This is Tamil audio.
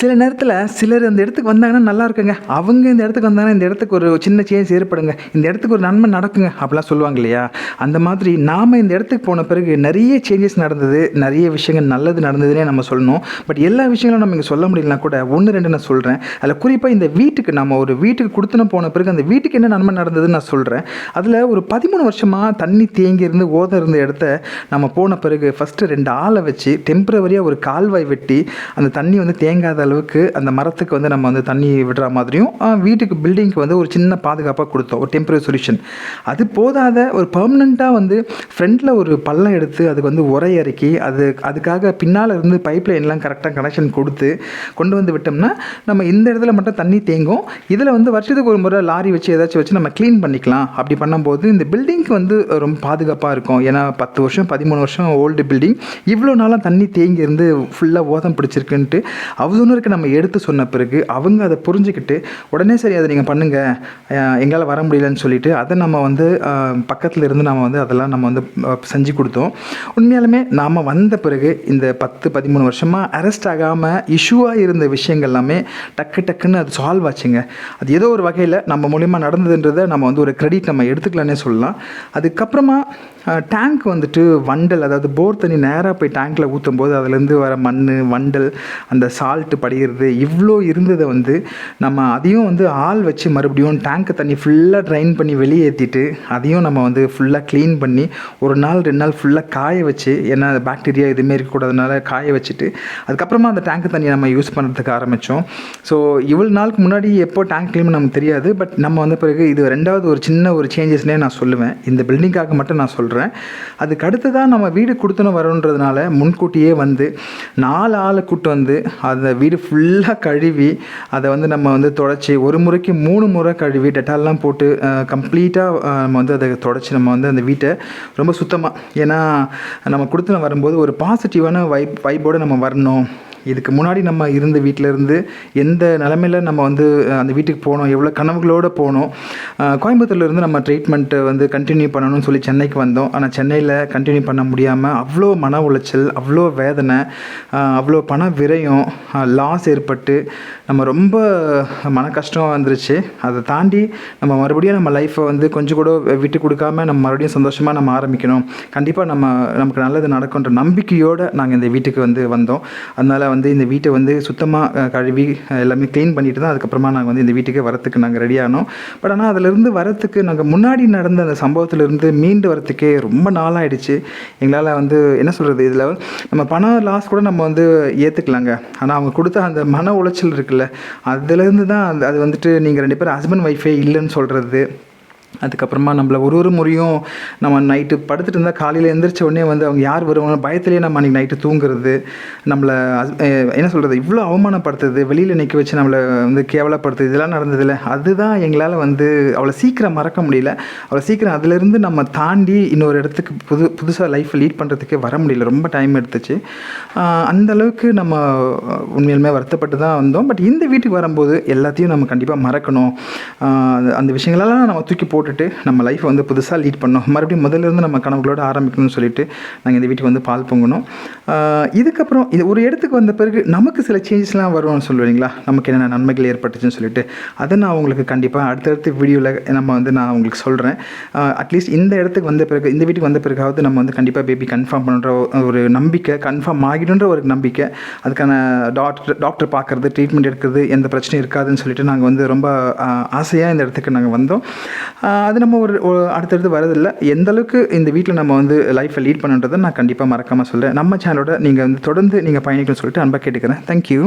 சில நேரத்தில் சிலர் அந்த இடத்துக்கு வந்தாங்கன்னா நல்லா இருக்குங்க. அவங்க இந்த இடத்துக்கு வந்தாங்கன்னா இந்த இடத்துக்கு ஒரு சின்ன சேஞ்ச் ஏற்படுங்க. இந்த இடத்துக்கு ஒரு நன்மை நடக்குங்க அப்படிலாம் சொல்லுவாங்க இல்லையா? அந்த மாதிரி நாம் இந்த இடத்துக்கு போன பிறகு நிறைய சேஞ்சஸ் நடந்தது நிறைய விஷயங்கள் நல்லது நடந்ததுன்னே நம்ம சொல்லணும். பட் எல்லா விஷயங்களும் நம்ம இங்கே சொல்ல முடியலனா கூட ஒன்று ரெண்டு நான் சொல்கிறேன் அதில் குறிப்பாக இந்த வீட்டுக்கு நம்ம ஒரு வீட்டுக்கு கொடுத்துன போன பிறகு அந்த வீட்டுக்கு என்ன நன்மை நடந்ததுன்னு நான் சொல்கிறேன் அதில் ஒரு பதிமூணு வருஷமாக தண்ணி தேங்கி இருந்து ஓத இருந்த இடத்த நம்ம போன பிறகு ஃபஸ்ட்டு ரெண்டு ஆளை வச்சு டெம்பரவரியாக ஒரு கால்வாய் வெட்டி அந்த தண்ணி வந்து தேங்காத அளவுக்கு அந்த மரத்துக்கு வந்து நம்ம வந்து தண்ணி விடுற மாதிரியும் வீட்டுக்கு பில்டிங்க்கு வந்து ஒரு சின்ன பாதுகாப்பாக கொடுத்தோம். ஒரு டெம்பரரி சொல்யூஷன் அது போதாத ஒரு பர்மனெண்ட்டாக வந்து ஃப்ரண்ட்டில் ஒரு பள்ளம் எடுத்து அதுக்கு வந்து உரை இறக்கி அது அதுக்காக பின்னால் இருந்து பைப் லைன்லாம் கரெக்டாக கனெக்ஷன் கொடுத்து கொண்டு வந்து விட்டோம்னா நம்ம இந்த இடத்துல மட்டும் தண்ணி தேங்கும். இதில் வந்து வருஷத்துக்கு ஒரு முறை லாரி வச்சு ஏதாச்சும் வச்சு நம்ம க்ளீன் பண்ணிக்கலாம். அப்படி பண்ணும்போது இந்த பில்டிங்க்கு வந்து ரொம்ப பாதுகாப்பாக இருக்கும். ஏன்னா பத்து வருஷம் பதிமூணு வருஷம் ஓல்டு பில்டிங் இவ்வளோ நாளாக தண்ணி தேங்கி இருந்து ஃபுல்லாக ஓதம் பிடிச்சிருக்குன்ட்டு அவ்வளோருக்கு நம்ம எடுத்து சொன்ன பிறகு அவங்க அதை புரிஞ்சுக்கிட்டு உடனே சரி அதை நீங்கள் பண்ணுங்கள் எங்களால் வர முடியலன்னு சொல்லிட்டு அதை நம்ம வந்து பக்கத்தில் இருந்து நம்ம வந்து அதெல்லாம் நம்ம வந்து செஞ்சு கொடுத்தோம். உண்மையாலுமே நாம் வந்த பிறகு இந்த பத்து பதிமூணு வருஷமாக அரெஸ்ட் ஆகாமல் இஷ்யூவாக இருந்த விஷயங்கள் எல்லாமே டக்கு டக்குன்னு அது சால்வ் ஆச்சுங்க. அது ஏதோ ஒரு வகையில் நம்ம மூலிமா நடந்ததுன்றதை நம்ம வந்து ஒரு கிரெடிட் நம்ம எடுத்துக்கலான்னே சொல்லலாம். அதுக்கப்புறமா டேங்க் வந்துட்டு வண்டல் அதாவது போர் தண்ணி நேராக போய் டேங்க்கில் ஊற்றும் போது அதுலேருந்து வர மண் வண்டல் அந்த சால்ட்டு படிகிறது இவ்வளோ இருந்ததை வந்து நம்ம அதையும் வந்து ஆள் வச்சு மறுபடியும் டேங்க்கு தண்ணி ஃபுல்லாக ட்ரைன் பண்ணி வெளியேற்றிட்டு அதையும் நம்ம வந்து ஃபுல்லாக க்ளீன் பண்ணி ஒரு நாள் ரெண்டு நாள் ஃபுல்லாக காய வச்சு ஏன்னா பாக்டீரியா எதுவுமே இருக்கக்கூடாதுனால காய வச்சுட்டு அதுக்கப்புறமா அந்த டேங்க் தண்ணியை நம்ம யூஸ் பண்ணுறதுக்கு ஆரம்பித்தோம் ஸோ இவ்வளோ நாளுக்கு முன்னாடி எப்போ டேங்க் க்ளீன் நமக்கு தெரியாது பட் நம்ம வந்த பிறகு இது ரெண்டாவது ஒரு சின்ன ஒரு சேஞ்சஸ்னே நான் சொல்லுவேன். இந்த பில்டிங்காக மட்டும் நான் சொல்கிறேன் சொல்கிறேன் அதுக்கு அடுத்து தான் நம்ம வீடு கொடுத்துன்னு வரோன்றதுனால முன்கூட்டியே வந்து நாலு ஆளை கூட்டு வந்து அதை வீடு ஃபுல்லாக கழுவி அதை வந்து நம்ம வந்து தொடச்சி ஒரு முறைக்கு மூணு முறை கழுவி டெட்டால்லாம் போட்டு கம்ப்ளீட்டாக நம்ம வந்து அதை தொடச்சி நம்ம வந்து அந்த வீட்டை ரொம்ப சுத்தமாக ஏன்னா நம்ம கொடுத்துன்னு வரும்போது ஒரு பாசிட்டிவான வைப் வைப்போடு நம்ம வரணும். இதுக்கு முன்னாடி நம்ம இருந்த வீட்டில் இருந்து எந்த நிலமையில நம்ம வந்து அந்த வீட்டுக்கு போனோம் எவ்வளோ கனவுகளோடு போனோம் கோயம்புத்தூர்லேருந்து நம்ம ட்ரீட்மெண்ட்டை வந்து கண்டினியூ பண்ணணும்னு சொல்லி சென்னைக்கு வந்தோம். ஆனால் சென்னையில் கண்டினியூ பண்ண முடியாமல் அவ்வளோ மன உளைச்சல் அவ்வளோ வேதனை அவ்வளோ பண விரயம் லாஸ் ஏற்பட்டு நம்ம ரொம்ப மன கஷ்டம் வந்துருச்சு. அதை தாண்டி நம்ம மறுபடியும் நம்ம லைஃப்பை வந்து கொஞ்சம் கூட விட்டு கொடுக்காம நம்ம மறுபடியும் சந்தோஷமாக நம்ம ஆரம்பிக்கணும். கண்டிப்பாக நம்ம நமக்கு நல்லது நடக்குன்ற நம்பிக்கையோடு நாங்கள் இந்த வீட்டுக்கு வந்து வந்தோம். அதனால் வந்து இந்த வீட்டை வந்து சுத்தமாக கழுவி எல்லாமே க்ளீன் பண்ணிட்டு தான் அதுக்கப்புறமா நாங்கள் வந்து இந்த வீட்டுக்கு வரத்துக்கு நாங்கள் ரெடி ஆனோம். பட் ஆனால் அதிலிருந்து வரத்துக்கு நாங்கள் முன்னாடி நடந்த அந்த சம்பவத்திலிருந்து மீண்டு வரத்துக்கே ரொம்ப நாளாகிடுச்சு எங்களால் வந்து என்ன சொல்கிறது இதில் நம்ம பணம் லாஸ் கூட நம்ம வந்து ஏற்றுக்கலாங்க ஆனால் அவங்க கொடுத்த அந்த மன உளைச்சல் இருக்குல்ல அதுலேருந்து தான் அது வந்துட்டு நீங்கள் ரெண்டு பேரும் ஹஸ்பண்ட் ஒய்ஃபே இல்லைன்னு சொல்கிறது அதுக்கப்புறமா நம்மள ஒரு ஒரு முறையும் நம்ம நைட்டு படுத்துட்டு இருந்தால் காலையில் எந்திரிச்ச உடனே வந்து அவங்க யார் வருவாங்க பயத்துலேயே நம்ம அன்றைக்கி நைட்டு தூங்குறது நம்மளை என்ன சொல்கிறது இவ்வளோ அவமானப்படுத்துறது வெளியில் நிற்க வச்சு நம்மளை வந்து கேவலப்படுத்துறது இதெல்லாம் நடந்ததில்ல. அதுதான் எங்களால் வந்து அவ்வளோ சீக்கிரம் மறக்க முடியல. அவ்வளோ சீக்கிரம் அதுலேருந்து நம்ம தாண்டி இன்னொரு இடத்துக்கு புது புதுசாக லைஃப் லீட் பண்ணுறதுக்கு வர முடியல. ரொம்ப டைம் எடுத்துச்சு. அந்தளவுக்கு அந்த அளவுக்கு நம்ம உண்மையிலுமே வருத்தப்பட்டு தான் வந்தோம். பட் இந்த வீட்டுக்கு வரும்போது எல்லாத்தையும் நம்ம கண்டிப்பாக மறக்கணும். அந்த- விஷயங்களெல்லாம் நம்ம தூக்கி போட்டுட்டு நம்ம லைஃப் வந்து புதுசாக லீட் பண்ணோம் மறுபடியும் முதல்ல இருந்து நம்ம கனவுகளோடு ஆரம்பிக்கணும்னு சொல்லிட்டு நாங்கள் இந்த வீட்டுக்கு வந்து பால் பொங்கணும். இதுக்கப்புறம் இது ஒரு இடத்துக்கு வந்த பிறகு நமக்கு சில சேஞ்சஸ்லாம் வரும்னு சொல்லுவீங்களா நமக்கு என்னென்ன நன்மைகள் ஏற்பட்டுச்சுன்னு சொல்லிட்டு. அதை நான் உங்களுக்கு கண்டிப்பாக அடுத்தடுத்த வீடியோவில் நம்ம வந்து நான் உங்களுக்கு சொல்கிறேன் அட்லீஸ்ட் இந்த இடத்துக்கு வந்த பிறகு இந்த வீட்டுக்கு வந்த பிறகாவது நம்ம வந்து கண்டிப்பாக பேபி கன்ஃபார்ம் பண்ணுற ஒரு நம்பிக்கை கன்ஃபார்ம் ஆகிடுன்ற ஒரு நம்பிக்கை. அதுக்கான டாக்டர் டாக்டர் பார்க்குறது ட்ரீட்மெண்ட் எடுக்கிறது எந்த பிரச்சனையும் இருக்காதுன்னு சொல்லிட்டு நாங்கள் வந்து ரொம்ப ஆசையாக இந்த இடத்துக்கு நாங்கள் வந்தோம். அது நம்ம ஒரு அடுத்தடுத்து வரதில்லை எந்த அளவுக்கு இந்த வீட்டில் நம்ம வந்து லைஃப்பை லீட் பண்ணுன்றதை நான் கண்டிப்பாக மறக்காமல் சொல்கிறேன் நம்ம சேனலோட நீங்கள் வந்து தொடர்ந்து நீங்கள் பயணிக்கணும்னு சொல்லிட்டு அன்பாக கேட்டுக்கிறேன். தேங்க்யூ